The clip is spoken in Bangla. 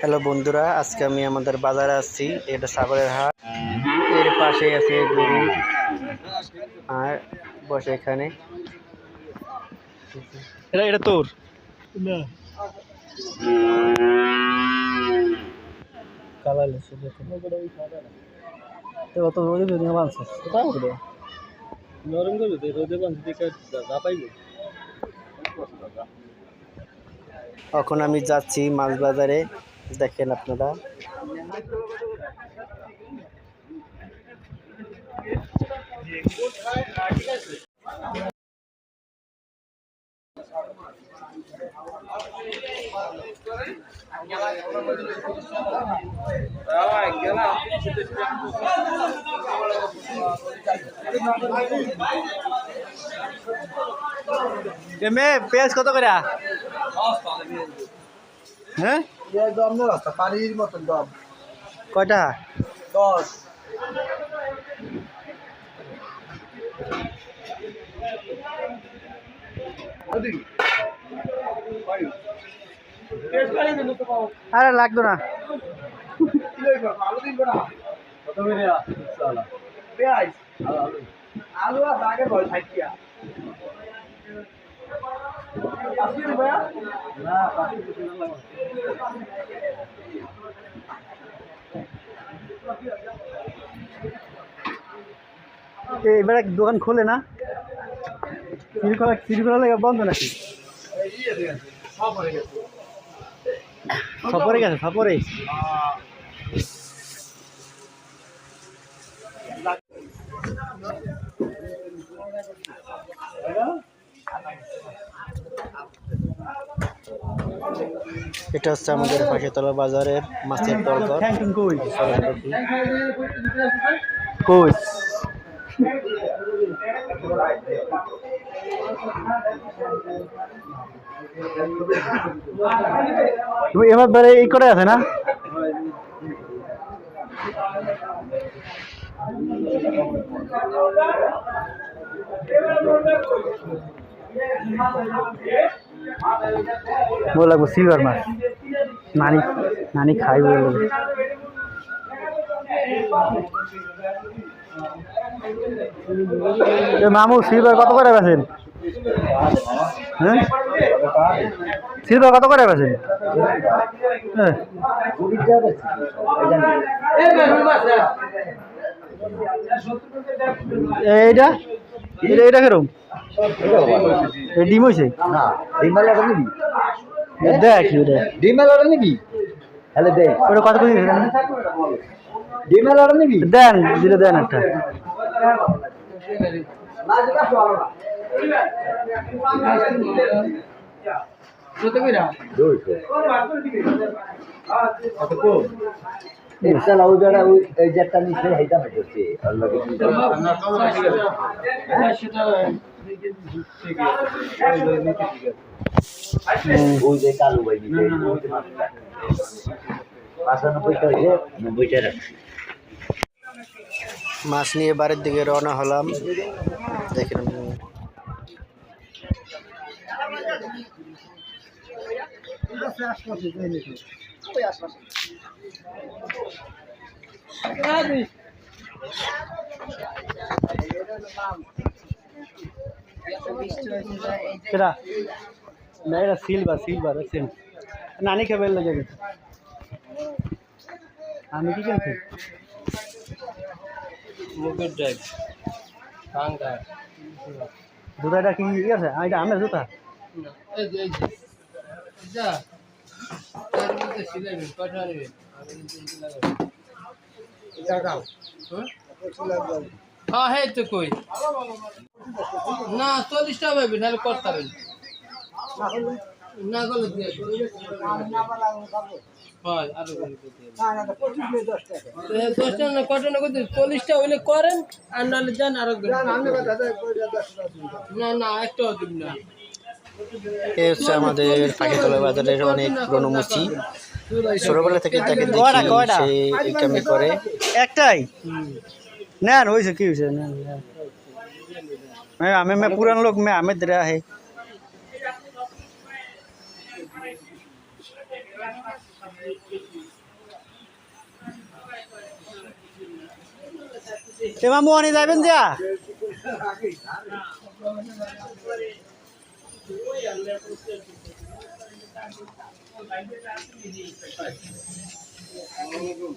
হ্যালো বন্ধুরা আজকে আমি আমাদের বাজারে আসছি এটা সাগরের হাট। এর পাশে আছে গরু আর বসে এখানে। এটা এটা তোর? নরম করবে রোদে পাইবে। এখন আমি যাচ্ছি মাছ বাজারে। দেখেন আপনারা। এমে পেঁয়াজ কত করে? হ্যাঁ? দম না রাস্তা পানির মতন দম। কয়টা? দশ। আরে লাগতো না। পেঁয়াজ। আলু আর বাগের ভয় থাকিয়া এবারে দোকান খোলে না? সিঁড়ি খোলা সিঁড়ি খোলা লাগে বন্ধ নাকি? সপরে গেছে সপরে এটা হচ্ছে আমাদের পাশেতলা বাজারের মাছের তরকার কই? তুমি এবার এই করে আছে না? বল লাগবো সিলভার মাছ। নানি নানি খাই বলে মামু সিলভার কত করে বেছেন হ্যাঁ সিলভার কত করে বেছেন এইটা? এটা এটা কেরম? এই ডিম হয়েছে না ডিমালাটা নিবি। দেখ এটা ডিমালাটা নিবি? তাহলে দে ওটা কত করে ডিমালাটা নিবি? দেন দিলে দেন একটা। ওই যারা ওই এই যেটা নিচে হেইটা হচ্ছে আল্লাহ ওই যে কালু ভাই নিচে। পাঁচানব্বইটা হয়েছে নব্বইটা রাখছি মাছ নিয়ে বাড়ির দিকে রওনা হলাম। দেখেন সেটা না এটা সিলভার সিলভার সেম নানি খাবে লাগে আমি কি কিনছি মুখের ড্রাইভ টাঙ্গা জুতাটা কি আছে? এটা আমের জুতা? এই যে এই যে যা তার মধ্যে সিলাইবেন কয়টা নেবেন হ্যাঁ? হ্যাঁ তো কই। না চল্লিশটা নাহলে করতে পারবেন না গেলে দিয়ে হয় আরও দশটা না কটা না করতে চল্লিশটা হইলে করেন আর নাহলে যান আরও না না একটাও দিন। না এ হচ্ছে আমাদের পাখিতলা বাজারের অনেক রণমুচি ছোটবেলা থেকে তাকে দেখি সে করে। একটাই? না হয়েছে কি হয়েছে না আমি মে পুরান লোক মে আমি দেরা হে তেমা মোহনে যাবেন যা? Thank you.